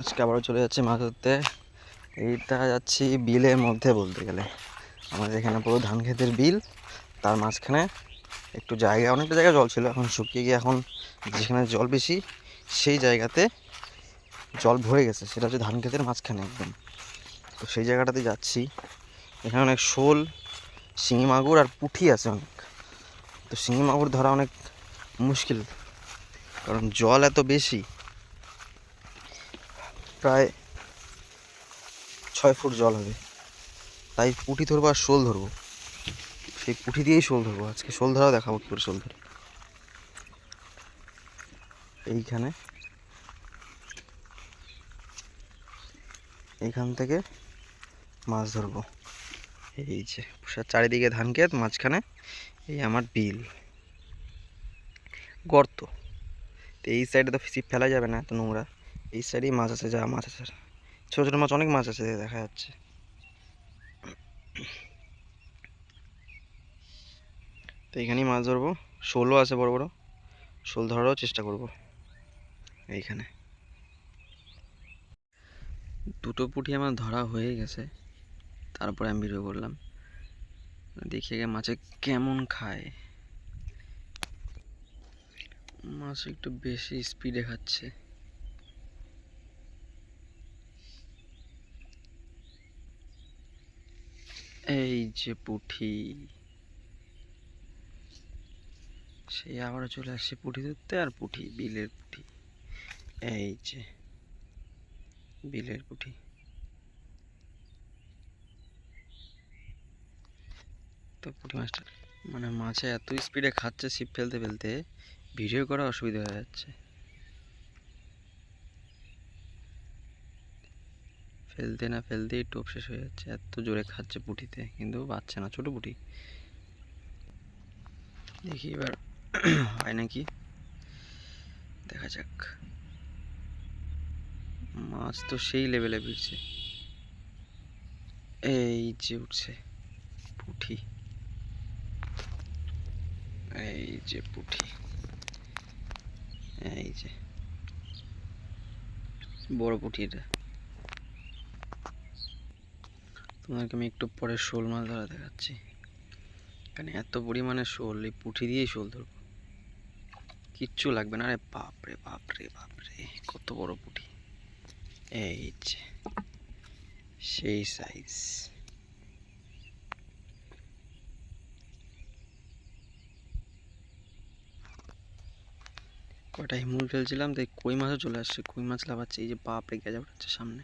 আজকে আবারও চলে যাচ্ছি মাছ ধরতে এইটা যাচ্ছি বিলের মধ্যে বলতে গেলে। আমাদের এখানে পুরো ধান ক্ষেতের বিল। তার মাঝখানে একটু জায়গা, অনেকটা জায়গা জল ছিল। এখন শুকিয়ে গিয়ে এখন যেখানে জল বেশি, সেই জায়গাতে জল ভরে গেছে। সেটা হচ্ছে ধান ক্ষেতের মাঝখানে একদম। তো সেই জায়গাটাতে যাচ্ছি। এখানে অনেক শোল, শিঙি মাগুর আর পুঁটি আছে অনেক। তো শিঙি মাগুর ধরা অনেক মুশকিল। কারণ জল এত বেশি প্রায় ছয় ফুট জল হবে। তাই পুঁটি ধরবো আর শোল ধরবো। সেই পুঁটি দিয়েই শোল ধরবো। আজকে শোল ধরাও দেখাবো কী করে শোল ধরে। এইখানে। এইখান থেকে মাছ ধরবো। এই যে চারিদিকে ধান ক্ষেত, মাঝখানে এই আমার বিল। গর্ত। তো এই সাইডে তো ছিপ ফেলা যাবে না এত নোংরা। এই সাইডেই মাছ আছে, যা মাছ আছে। ছোটো ছোটো মাছ, অনেক মাছ আছে, দেখা যাচ্ছে। তো এইখানেই মাছ ধরবো। শোলও আছে বড় বড়। শোল ধরারও চেষ্টা করব। এইখানে। দুটো পুঁটি আমার ধরা হয়ে গেছে। তারপরে আমি ভিডিও করলাম দেখি আগে মাছে কেমন খায়। মাছ একটু বেশি স্পিডে খাচ্ছে। এই যে পুঁটি সেই আবারও চলে আসছে পুঁটি ধরতে আর পুঁটি বিলের পুঁটি এই যে বিলের পুঁটি তো পুঁটি মাছটা মানে মাছে এত স্পিডে খাচ্ছে ছিপ ফেলতে ফেলতে ভিডিও করা অসুবিধা হয়ে যাচ্ছে। ফেলতে না ফেলতেই টোপ শেষ হয়ে যাচ্ছে। এত জোরে খাচ্ছে পুঁটিতে, কিন্তু বাচ্চা না, ছোটো পুঁটি। দেখি এবার হয় নাকি? দেখা যাক। মাছ তো সেই লেভেলে ভিড়ছে এই যে উঠছে পুঁটি। এই যে পুঁটি। এই যে। বড় পুঁটি এটা। তোমাদেরকে আমি একটু পরে শোল মাছ ধরা দেখাচ্ছি। এখানে এত পরিমাণে শোল, এই পুঁটি দিয়েই শোল ধরবো। কিচ্ছু লাগবে না, আরে বাপরে বাপরে বাপরে, কত বড় পুঁটি এই যে, সেই সাইজ কয়টা হিমুল ফেলছিলাম, তাই কই মাছও চলে আসছে, কই মাছ লাফাচ্ছে, এই যে বাপরে, গেজা উঠাচ্ছে সামনে।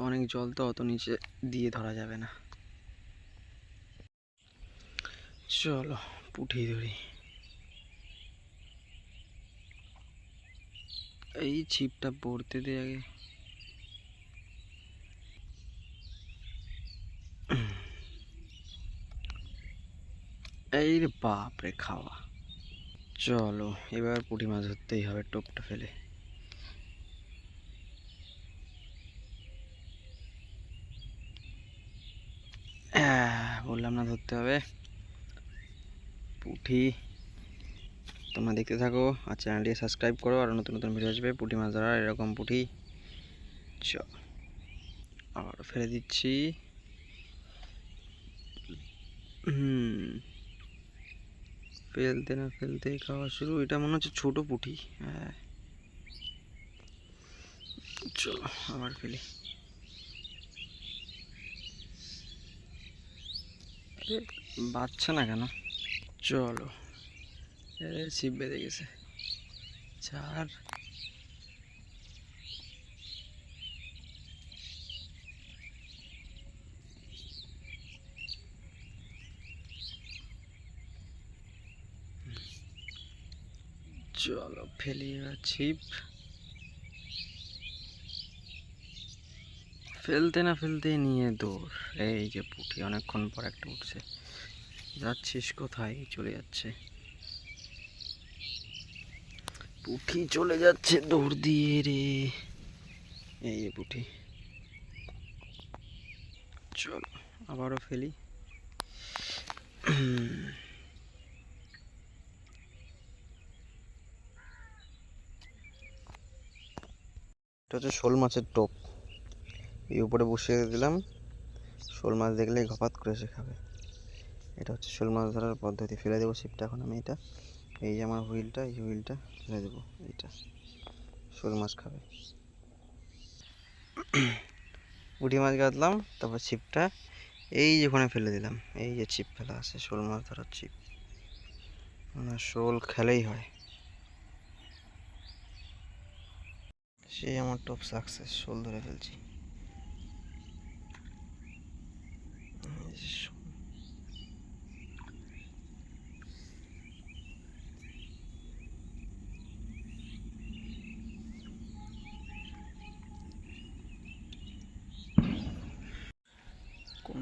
অনেক জল তো অত নিচে দিয়ে ধরা যাবে না। চলো পুঁটি ধরি। এই ছিপটা পড়তে দে আগে। এই রে বাপ রে খাওয়া। চলো, এবার পুঁটি মাছ ধরতেই হবে, টোপটা ফেলে। বললাম না ধরতে হবে। পুঁটি তোমরা দেখতে থাকো আর চ্যানেলটি সাবস্ক্রাইব করো আর নতুন নতুন ভিডিও আসবে পুঁটি মাছ ধরার এরকম পুঁটি চ, আবার ফেলে দিচ্ছি। ফেলতে না ফেলতে খাওয়া শুরু, এটা মনে হচ্ছে ছোট পুঁটি হ্যাঁ। চলো আবার ফেলি। বাচ্চা না কেন? চলো। ছিপ বেঁধে গেছে। চার চলো ফেলি এবার ছিপ। ফেলতে না ফেলতে নিয়ে দৌড়। এই যে পুঁটি, অনেকক্ষণ পর একটা উঠছে। যাচ্ছিস কোথায়? চলে যাচ্ছে। পুঁটি চলে যাচ্ছে দৌড় দিয়ে রে। এই যে পুঁটি। চল, আবারও ফেলি। এটা হচ্ছে শোল মাছের টোপ। এই উপরে বসিয়ে দিলাম। শোল মাছ দেখলেই ঘপাত করে এসে খাবে। এটা হচ্ছে শোল মাছ ধরার পদ্ধতি। ফেলে দেবো ছিপটা এখন আমি এটা। এই যে আমার হুইলটা, এই হুইলটা ফেলে দেবো এইটা শোল মাছ খাবে। পুঁটি মাছ গাঁথলাম তারপর ছিপটা। এই যে ওখানে ফেলে দিলাম। এই যে ছিপ ফেলা আছে, শোল মাছ ধরার ছিপ। মানে শোল খেলেই হয়। সেই আমার টপ সাকসেস শোল ধরে ফেলছি এই যে শোল।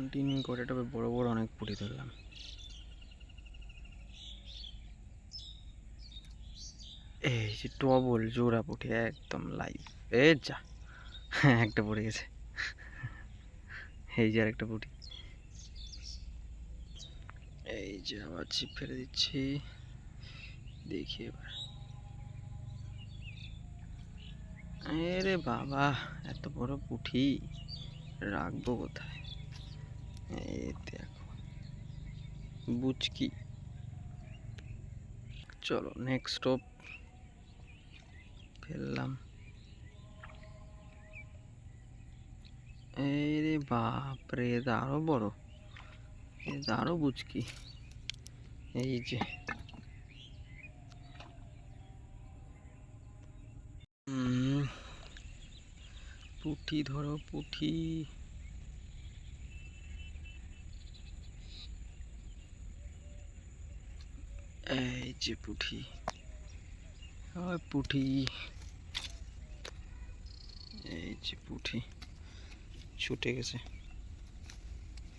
কন্টিনিউ করে তবে বড় বড় অনেক পুঁটি ধরলাম। এই যে ডবল জোড়া পুঁটি, একদম লাইভ এ যা হ্যাঁ একটা পড়ে গেছে। এই যে আরেকটা পুঁটি। এই যে আবার ছিপ ফেলে দিচ্ছি। দেখি এবার। আরে বাবা, এত বড় পুঁটি রাখব কোথায়? এই দেখো। বুচকি। চলো নেক্সট স্টপ ফেললাম। এই রে বাপরে এটা আরও বড়। আরও বুচকি। এই যে। পুঁটি ধরো, পুঁটি। এই যে পুঠি। পুঁটি এই যে পুঠি। ছুটে গেছে।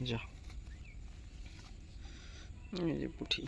যা। এই যে পুঁটি